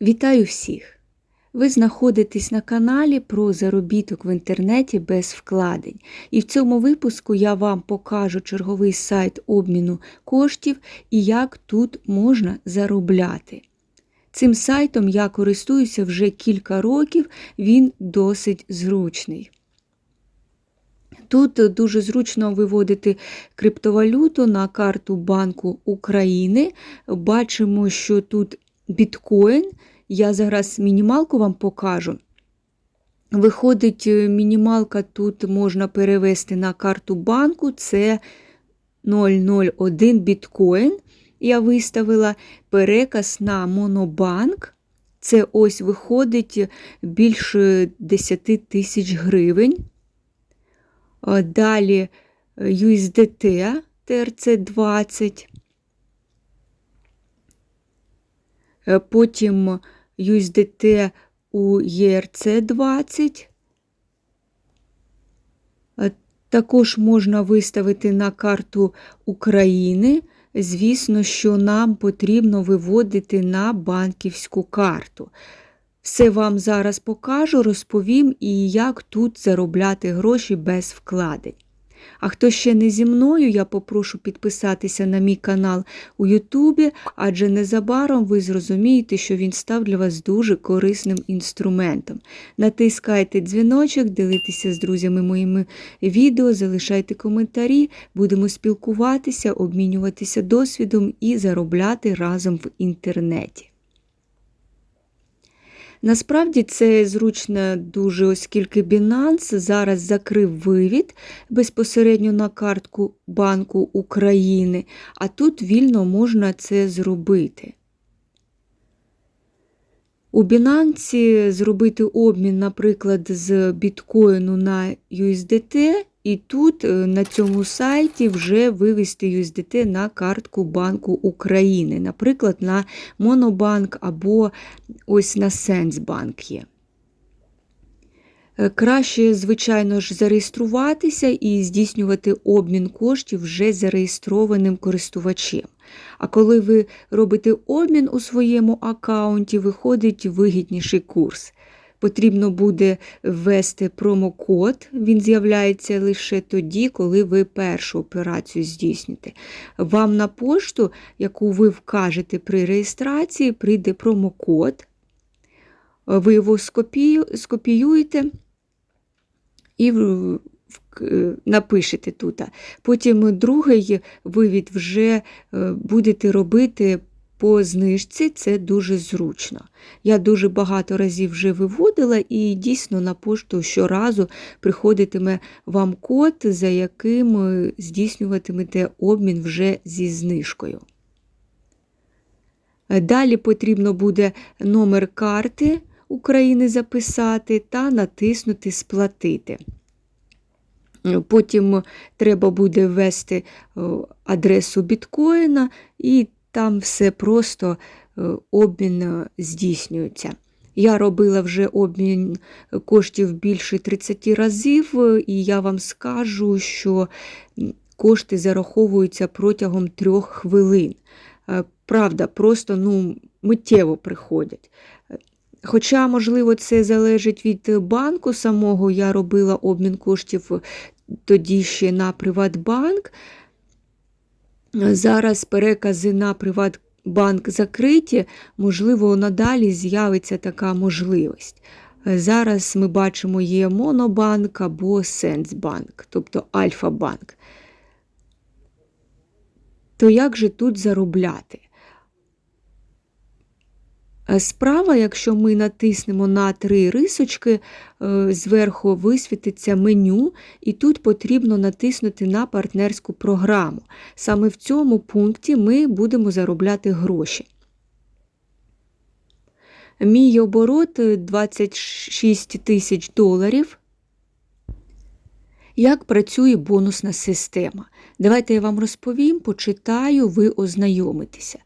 Вітаю всіх! Ви знаходитесь на каналі про заробіток в інтернеті без вкладень. І в цьому випуску я вам покажу черговий сайт обміну коштів і як тут можна заробляти. Цим сайтом я користуюся вже кілька років, він досить зручний. Тут дуже зручно виводити криптовалюту на карту Банку України. Бачимо, що тут біткоін. Я зараз мінімалку вам покажу. Виходить, е, мінімалка тут можна перевести на карту банку, це 001 біткоін. Я виставила переказ на Монобанк. Це ось виходить більше 10 тисяч гривень. Далі USDT TRC20. Потім USDT у ERC20. Також можна виставити на карту України. Звісно, що нам потрібно виводити на банківську карту. Все вам зараз покажу, розповім і як тут заробляти гроші без вкладень. А хто ще не зі мною, я попрошу підписатися на мій канал у Ютубі, адже незабаром ви зрозумієте, що він став для вас дуже корисним інструментом. Натискайте дзвіночок, ділитеся з друзями моїми відео, залишайте коментарі, будемо спілкуватися, обмінюватися досвідом і заробляти разом в інтернеті. Насправді це зручно дуже, оскільки Binance зараз закрив вивід безпосередньо на картку Банку України, а тут вільно можна це зробити. У Binance зробити обмін, наприклад, з біткоїну на USDT і тут е, на цьому сайті вже вивести USDT на картку Банку України, наприклад, на Монобанк або ось на Сенсбанк є. Е, краще, звичайно ж, зареєструватися і здійснювати обмін коштів вже зареєстрованим користувачем. А коли ви робите обмін у своєму аккаунті, виходить вигідніший курс потрібно буде ввести промокод, він з'являється лише тоді, коли ви першу операцію здійсните. Вам на пошту, яку ви вкажете при реєстрації, прийде промокод, ви його скопіюєте і напишете тут. Потім другий вивід вже е, будете робити по знижці це дуже зручно. Я дуже багато разів вже виводила, і дійсно на пошту щоразу приходитиме вам код, за яким е, здійснюватимете обмін вже зі знижкою. Далі потрібно буде номер карти України записати та натиснути Сплатити. Потім треба буде ввести е, адресу біткоїна і там все просто е, обмін е, здійснюється. Я робила вже обмін коштів більше 30 разів, е, і я вам скажу, що кошти зараховуються протягом трьох хвилин. Правда, просто ну, миттєво приходять. Хоча, можливо, це залежить від банку самого, я робила обмін коштів тоді ще на Приватбанк. Зараз перекази на Приватбанк закриті, можливо, надалі з'явиться така можливість. Зараз ми бачимо є Монобанк або Сенсбанк, тобто Альфа-банк. То як же тут заробляти? Е, справа, якщо ми натиснемо на три рисочки, е, зверху висвітиться меню, і тут потрібно натиснути на партнерську програму. Саме в цьому пункті ми будемо заробляти гроші. Мій оборот 26 тисяч доларів. Як працює бонусна система? Давайте я вам розповім, почитаю, ви ознайомитеся.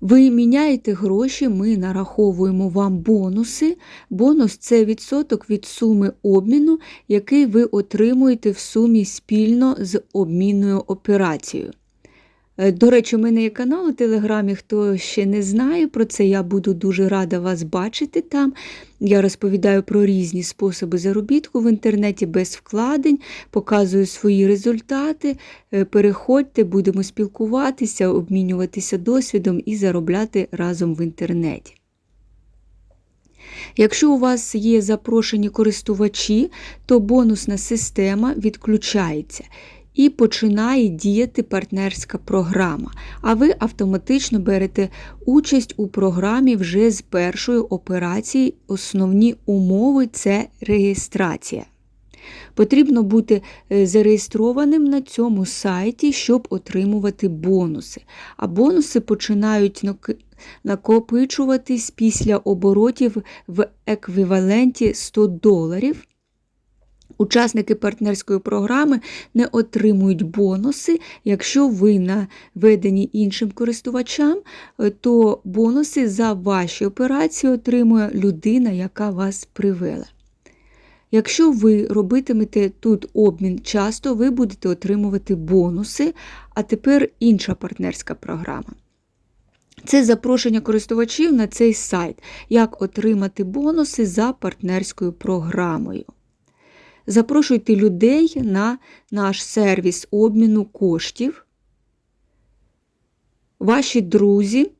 Ви міняєте гроші, ми нараховуємо вам бонуси. Бонус це відсоток від суми обміну, який ви отримуєте в сумі спільно з обмінною операцією. Е, До речі, у мене є канал у Телеграмі. Хто ще не знає про це, я буду дуже рада вас бачити там. Я розповідаю про різні способи заробітку в інтернеті без вкладень, показую свої результати. Е, Переходьте, будемо спілкуватися, обмінюватися досвідом і заробляти разом в інтернеті. Якщо у вас є запрошені користувачі, то бонусна система відключається і починає діяти партнерська програма, а ви автоматично берете участь у програмі вже з першої операції. Основні умови це реєстрація. Потрібно бути е, зареєстрованим на цьому сайті, щоб отримувати бонуси. А бонуси починають накопичуватись після оборотів в еквіваленті 100 доларів. Учасники партнерської програми не отримують бонуси. Якщо ви наведені іншим користувачам, е, то бонуси за ваші операції отримує людина, яка вас привела. Якщо ви робитимете тут обмін часто, ви будете отримувати бонуси, а тепер інша партнерська програма. Це запрошення користувачів на цей сайт, як отримати бонуси за партнерською програмою. Запрошуйте людей на наш сервіс обміну коштів. Ваші друзі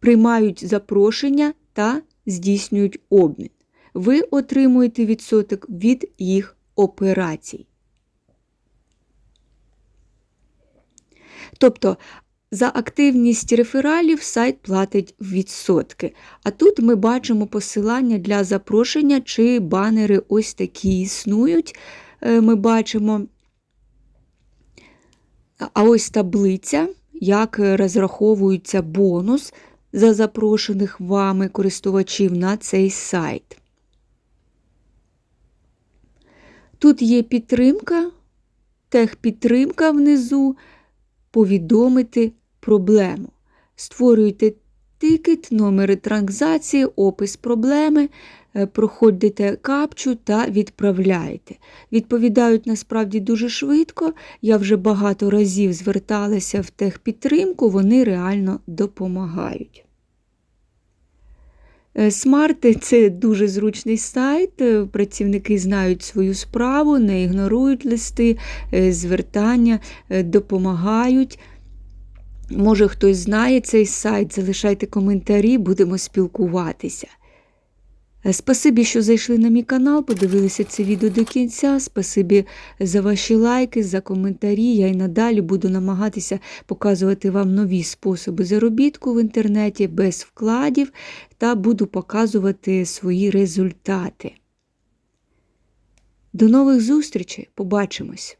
приймають запрошення та здійснюють обмін. Ви отримуєте відсоток від їх операцій. Тобто за активність рефералів сайт платить відсотки. А тут ми бачимо посилання для запрошення чи банери ось такі існують. Е, Ми бачимо, а ось таблиця, як розраховується бонус за запрошених вами користувачів на цей сайт. Тут є підтримка, техпідтримка внизу повідомити проблему. Створюйте тикет, номери транзакції, опис проблеми, е, проходите капчу та відправляєте. Відповідають насправді дуже швидко. Я вже багато разів зверталася в техпідтримку, вони реально допомагають. Е, Смарти це дуже зручний сайт. е, Працівники знають свою справу, не ігнорують листи, е, звертання, допомагають. Може, хтось знає цей сайт, залишайте коментарі, будемо спілкуватися. Спасибі, що зайшли на мій канал, подивилися це відео до кінця. Спасибі за ваші лайки, за коментарі. Я й надалі буду намагатися показувати вам нові способи заробітку в інтернеті без вкладів та буду показувати свої результати. До нових зустрічей! Побачимось!